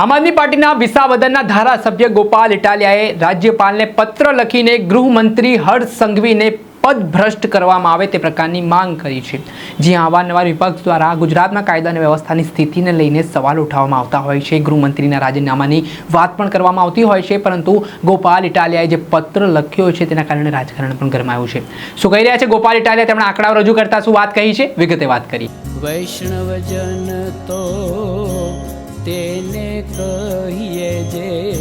આમ આદમી પાર્ટીના વિસાવદરના ધારાસભ્ય ગોપાલ ઇટાલિયાએ રાજ્યપાલને પત્ર લખીને ગૃહમંત્રી હર્ષ સંઘવીને પદભ્રષ્ટ કરવામાં આવે તે પ્રકારની માંગ કરી છે. જ્યાં અવારનવાર વિપક્ષ દ્વારા ગુજરાતના કાયદા અને વ્યવસ્થાની સ્થિતિને લઈને સવાલ ઉઠાવવામાં આવતા હોય છે. ગૃહમંત્રીના રાજીનામાની વાત પણ કરવામાં આવતી હોય છે, પરંતુ ગોપાલ ઇટાલિયાએ જે પત્ર લખ્યો છે તેના કારણે રાજકારણ પણ ગરમાયું છે. શું કહી રહ્યા છે ગોપાલ ઇટાલિયા? તેમણે આંકડાઓ રજૂ કરતા શું વાત કહી છે? વિગતે વાત કરી. વૈષ્ણવજન કહીએ જે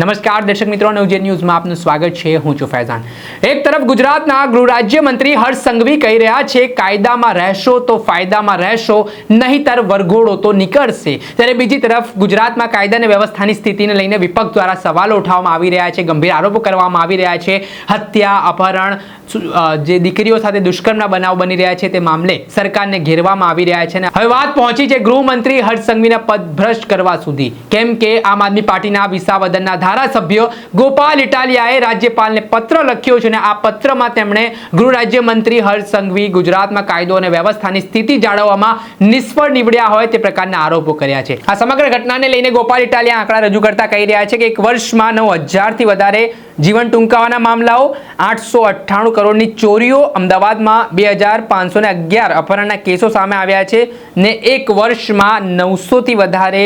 નમસ્કાર, દર્શક મિત્રો નવજે ન્યૂઝમાં આપનું સ્વાગત છે. હું છું ફૈઝાન. એક તરફ ગુજરાતના ગૃહ રાજ્યમંત્રી હર્ષ સંઘવી કહી રહ્યા છે, કાયદામાં રહેશો તો ફાયદામાં રહેશો, નહીતર વરઘોડો તો નીકળશે. ત્યારે બીજી તરફ ગુજરાતમાં કાયદા અને વ્યવસ્થાની સ્થિતિને લઈને વિપક્ષ દ્વારા સવાલો ઉઠાવવામાં આવી રહ્યા છે, ગંભીર આરોપો કરવામાં આવી રહ્યા છે. હત્યા, અપહરણ જે દીકરીઓ સાથે દુષ્કર્મના બનાવ બની રહ્યા છે, તે મામલે સરકારને ઘેરવામાં આવી રહ્યા છે. અને હવે વાત પહોંચી છે ગૃહમંત્રી હર્ષ સંઘવીના પદ ભ્રષ્ટ કરવા સુધી. કેમ કે આમ આદમી પાર્ટીના વિસાવદરના ધારાસભ્ય ગોપાલ ઇટાલિયાએ રાજ્યપાલને પત્ર લખ્યો છે અને આ પત્રમાં તેમણે ગૃહ રાજ્યમંત્રી હર્ષ સંઘવી, ગુજરાતમાં કાયદો અને વ્યવસ્થાની સ્થિતિ જાળવવામાં નિષ્ફળ નીવડ્યા હોય તે પ્રકારના આરોપો કર્યા છે. આ સમગ્ર ઘટનાને લઈને ગોપાલ ઇટાલિયા આંકડા રજૂ કરતા કહી રહ્યા છે કે એક વર્ષમાં નવ હજારથી વધારે જીવન ટૂંકાવાના મામલાઓ, આઠસો અઠ્ઠાણું કરોડની ચોરીઓ, અમદાવાદમાં બે હજાર પાંચસો અગિયાર અપહરણના કેસો સામે આવ્યા છે ને એક વર્ષમાં નવસોથી વધારે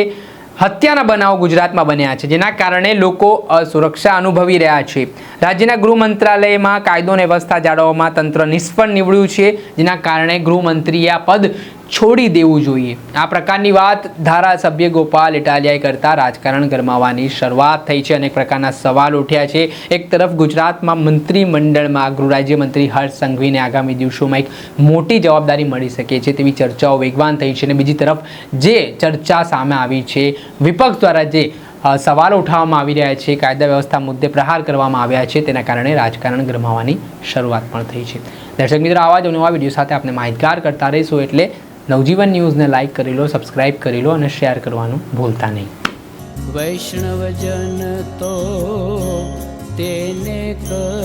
હત્યાના બનાવો ગુજરાતમાં બન્યા છે, જેના કારણે લોકો અસુરક્ષા અનુભવી રહ્યા છે. રાજ્યના ગૃહ મંત્રાલયમાં કાયદો અને વ્યવસ્થા જાળવવામાં તંત્ર નિષ્ફળ નીવડ્યું છે, જેના કારણે ગૃહમંત્રીએ આ પદ છોડી દેવું જોઈએ. આ પ્રકારની વાત ધારાસભ્ય ગોપાલ ઇટાલિયાએ કરતા રાજકારણ ગરમાવાની શરૂઆત થઈ છે. અનેક પ્રકારના સવાલ ઉઠ્યા છે. એક તરફ ગુજરાતમાં મંત્રીમંડળમાં ગૃહરાજ્યમંત્રી હર્ષ સંઘવીને આગામી દિવસોમાં એક મોટી જવાબદારી મળી શકે છે તેવી ચર્ચાઓ વેગવાન થઈ છે. અને બીજી તરફ જે ચર્ચા સામે આવી છે, વિપક્ષ દ્વારા જે સવાલો ઉઠાવવામાં આવી રહ્યા છે, કાયદા વ્યવસ્થા મુદ્દે પ્રહાર કરવામાં આવ્યા છે, તેના કારણે રાજકારણ ગરમાવાની શરૂઆત પણ થઈ છે. દર્શક મિત્રો, આવા જ નવા વીડિયો સાથે આપણે માહિતગાર કરતા રહીશું. એટલે નવજીવન ન્યૂઝને લાઇક કરી લો, સબસ્ક્રાઇબ કરી લો અને શેર કરવાનું ભૂલતા નહીં. વૈષ્ણવજન તો તેને કહીએ